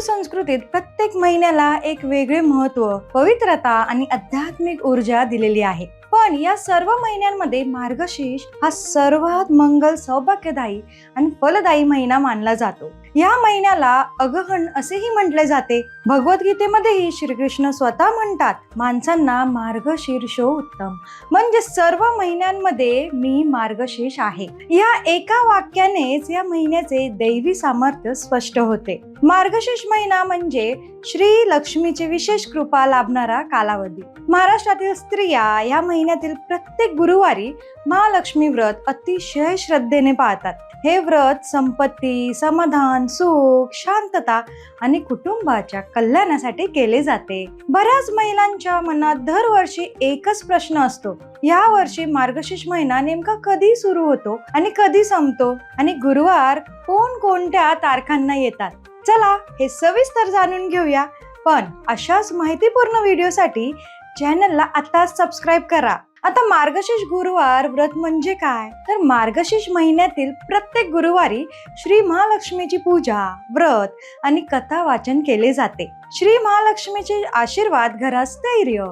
हिंदू संस्कृतीत प्रत्येक महिन्याला एक वेगळे महत्त्व पवित्रता आणि आध्यात्मिक ऊर्जा दिलेली आहे. पण या सर्व महिन्यांमध्ये मार्गशीर्ष हा सर्वात मंगल सौभाग्यदायी आणि फलदायी महिना मानला जातो. या महिन्याला अगहन असेही म्हटले जाते. भगवद्गीतेमध्येही श्रीकृष्ण स्वतः म्हणतात माणसांना मार्गशीर्षो उत्तम. म्हणजे सर्व महिन्यांमध्ये मी मार्गशीर्ष आहे. या एका वाक्यानेच या महिन्याचे दैवी सामर्थ्य स्पष्ट होते. मार्गशीर्ष महिना म्हणजे श्री लक्ष्मीची विशेष कृपा लाभणारा कालावधी. महाराष्ट्रातील स्त्रिया या महिन्यातील प्रत्येक गुरुवारी महालक्ष्मी व्रत अतिशय श्रद्धेने पाळतात. हे व्रत संपत्ती समाधान सुख शांतता आणि कुटुंबाच्या कल्याणासाठी केले जाते. बऱ्याच महिलांच्या मनात दरवर्षी एकच प्रश्न असतो. या वर्षी मार्गशीर्ष महिना नेमका कधी सुरू होतो आणि कधी संपतो? आणि गुरुवार कोण कोणत्या तारखांना येतात? चला हे सविस्तर जाणून घेऊया. पण अशाच माहितीपूर्ण व्हिडिओसाठी चॅनलला आता सबस्क्राईब करा. आता मार्गशीर्ष गुरुवार व्रत म्हणजे काय? तर मार्गशीर्ष महिन्यातील प्रत्येक गुरुवारी श्री महालक्ष्मीची पूजा व्रत आणि कथा वाचन केले जाते. श्री महालक्ष्मीचे आशीर्वाद घरात स्थैर्य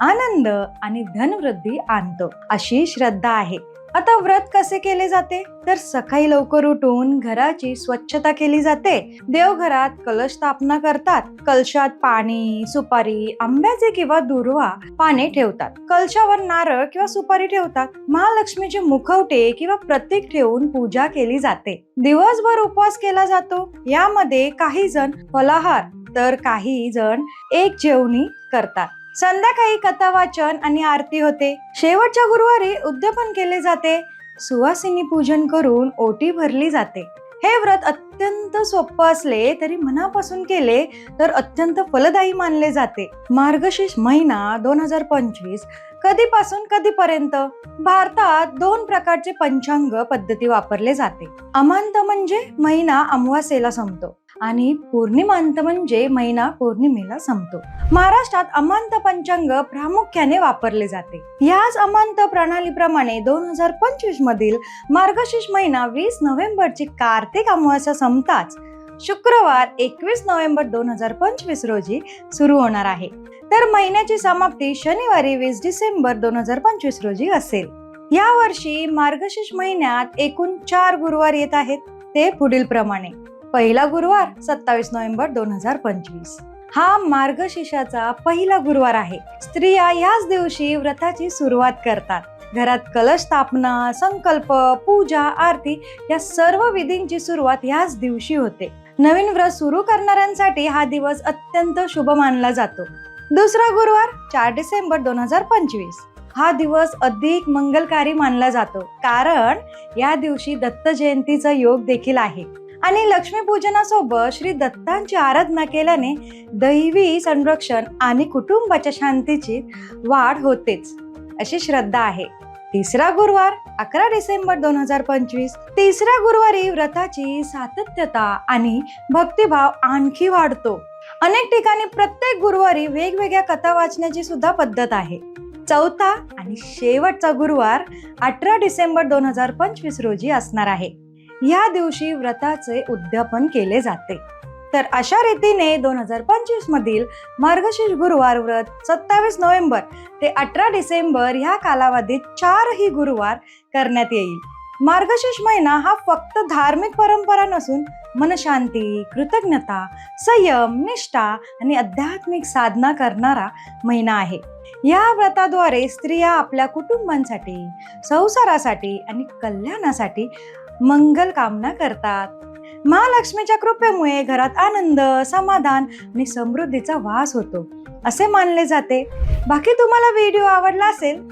आनंद आणि धनवृद्धी आणतो. अशी श्रद्धा आहे. आता व्रत कसे केले जाते? तर सकाळी लवकर उठून घराची स्वच्छता केली जाते. देवघरात कलश स्थापना करतात. कलशात पाणी सुपारी आंब्याचे किंवा दुर्वा पाने ठेवतात. कलशावर नारळ किंवा सुपारी ठेवतात. महालक्ष्मीचे मुखवटे किंवा प्रतीक ठेवून पूजा केली जाते. दिवसभर उपवास केला जातो. यामध्ये काही जण फलाहार तर काही जण एक जेवणी करतात. संध्याकाळी कथा वाचन आणि आरती होते. शेवटच्या गुरुवारी उद्यापन केले जाते. सुवासिनी पूजन करून ओटी भरली जाते. हे व्रत अत्यंत सोपं असले तरी मनापासून केले तर अत्यंत फलदायी मानले जाते. मार्गशीर्ष महिना दोन हजार पंचवीस कधीपासून कधीपर्यंत? भारतात दोन प्रकारचे पंचांग पद्धती वापरले जाते. अमांत म्हणजे महिना अमावासेला संपतो. आणि पौर्णिमांत म्हणजे महिना पौर्णिमेला संपतो. महाराष्ट्रात अमांत पंचांग प्रामुख्याने वापरले जाते. याच अमांत प्रणालीप्रमाणे दोन हजार पंचवीस मधील मार्गशीर्ष महिना वीस नोव्हेंबरची कार्तिक अमावस्या संपताच शुक्रवार एकवीस नोव्हेंबर दोन हजार पंचवीस रोजी सुरू होणार आहे. तर महिन्याची समाप्ती शनिवारी वीस डिसेंबर दोन हजार पंचवीस रोजी असेल. या वर्षी मार्गशीर्ष महिन्यात एकूण चार गुरुवार येत आहेत. ते पुढील प्रमाणे पहिला गुरुवार सत्तावीस नोव्हेंबर दोन हजार पंचवीस. हा मार्गशीर्षाचा पहिला गुरुवार आहे. स्त्रिया याच दिवशी व्रताची सुरुवात करतात. घरात कलश स्थापना संकल्प पूजा आरती या सर्व विधींची सुरुवात याच दिवशी होते. नवीन व्रत सुरू करणाऱ्यांसाठी हा दिवस अत्यंत शुभ मानला जातो. दुसरा गुरुवार चार डिसेंबर दोन हजार पंचवीस. हा दिवस अधिक मंगलकारी मानला जातो. कारण या दिवशी दत्त जयंतीचा योग देखील आहे. आणि लक्ष्मीपूजनासोबत श्री दत्तांची आराधना केल्याने दैवी संरक्षण आणि कुटुंबाच्या शांतीची वाढ होतेच अशी श्रद्धा आहे. तिसरा गुरुवार अकरा डिसेंबर दोन हजार पंचवीस. तिसऱ्या गुरुवारी व्रताची सातत्यता आणि भक्तिभाव आणखी वाढतो. अनेक ठिकाणी प्रत्येक गुरुवारी वेगवेगळ्या कथा वाचण्याची सुद्धा पद्धत आहे. चौथा आणि शेवटचा गुरुवार अठरा डिसेंबर दोन हजार पंचवीस रोजी असणार आहे. या दिवशी व्रताचे उद्यापन केले जाते. तर अशा रीतीने दोन हजार पंचवीस मधील मार्गशीर्ष गुरुवार व्रत सत्तावीस नोव्हेंबर ते अठरा डिसेंबर ह्या कालावधीत चारही गुरुवार करण्यात येईल. मार्गशीर्ष महिना हा फक्त धार्मिक परंपरा नसून मनशांती कृतज्ञता संयम निष्ठा आणि आध्यात्मिक साधना करणारा महिना आहे. या व्रताद्वारे स्त्रिया आपल्या कुटुंबांसाठी संसारासाठी आणि कल्याणासाठी मंगल कामना करतात. महालक्ष्मीच्या कृपेमुळे घरात आनंद समाधान आणि समृद्धीचा वास होतो असे मानले जाते. बाकी तुम्हाला व्हिडिओ आवडला असेल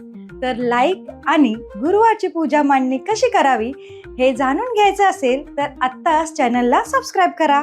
तर लाईक आणि गुरुवारची पूजा मांडणी कशी करावी हे जाणून घ्यायचं असेल तर आत्ताच चॅनलला सबस्क्राईब करा.